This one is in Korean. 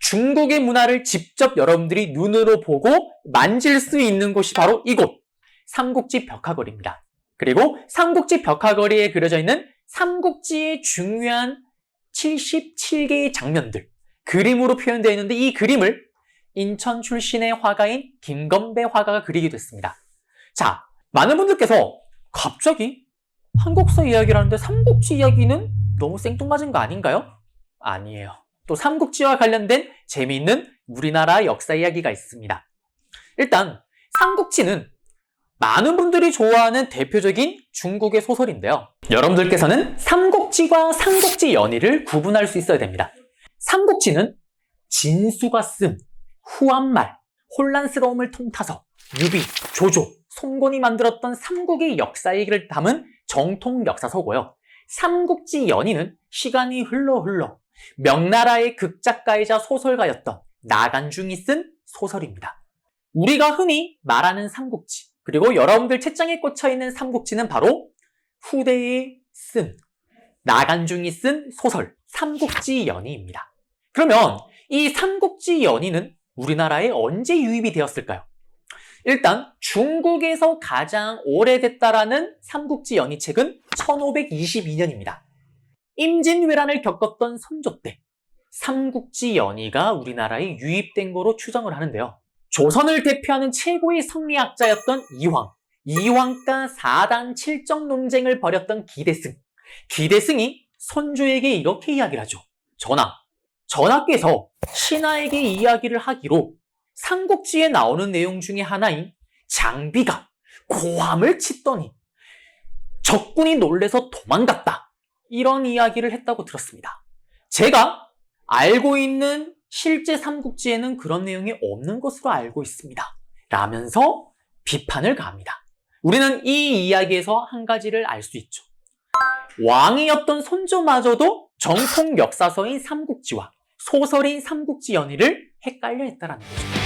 중국의 문화를 직접 여러분들이 눈으로 보고 만질 수 있는 곳이 바로 이곳 삼국지 벽화거리입니다. 그리고 삼국지 벽화거리에 그려져 있는 삼국지의 중요한 77개의 장면들 그림으로 표현되어 있는데 이 그림을 인천 출신의 화가인 김건배 화가가 그리기도 했습니다. 자, 많은 분들께서 갑자기 한국사 이야기를 하는데 삼국지 이야기는 너무 생뚱맞은 거 아닌가요? 아니에요. 또 삼국지와 관련된 재미있는 우리나라 역사 이야기가 있습니다. 일단 삼국지는 많은 분들이 좋아하는 대표적인 중국의 소설인데요. 여러분들께서는 삼국지와 삼국지 연의를 구분할 수 있어야 됩니다. 삼국지는 진수가 쓴 후한말, 혼란스러움을 통타서 유비, 조조, 송곤이 만들었던 삼국의 역사 얘기를 담은 정통 역사서고요. 삼국지 연의는 시간이 흘러 흘러 명나라의 극작가이자 소설가였던 나간중이 쓴 소설입니다. 우리가 흔히 말하는 삼국지, 그리고 여러분들 책장에 꽂혀 있는 삼국지는 바로 후대에 쓴 나간중이 쓴 소설 삼국지 연의입니다. 그러면 이 삼국지 연의는 우리나라에 언제 유입이 되었을까요? 일단 중국에서 가장 오래됐다라는 삼국지 연의 책은 1522년입니다. 임진왜란을 겪었던 선조 때 삼국지 연의가 우리나라에 유입된 거로 추정을 하는데요. 조선을 대표하는 최고의 성리학자였던 이황, 이황과 사단 칠정 논쟁을 벌였던 기대승. 기대승이 선조에게 이렇게 이야기를 하죠. 전하, 전하께서 신하에게 이야기를 하기로 삼국지에 나오는 내용 중에 하나인 장비가 고함을 치더니 적군이 놀래서 도망갔다. 이런 이야기를 했다고 들었습니다. 제가 알고 있는 실제 삼국지에는 그런 내용이 없는 것으로 알고 있습니다. 라면서 비판을 가합니다. 우리는 이 이야기에서 한 가지를 알 수 있죠. 왕이었던 선조마저도 정통 역사서인 삼국지와 소설인 삼국지 연의를 헷갈려 했다라는 거죠.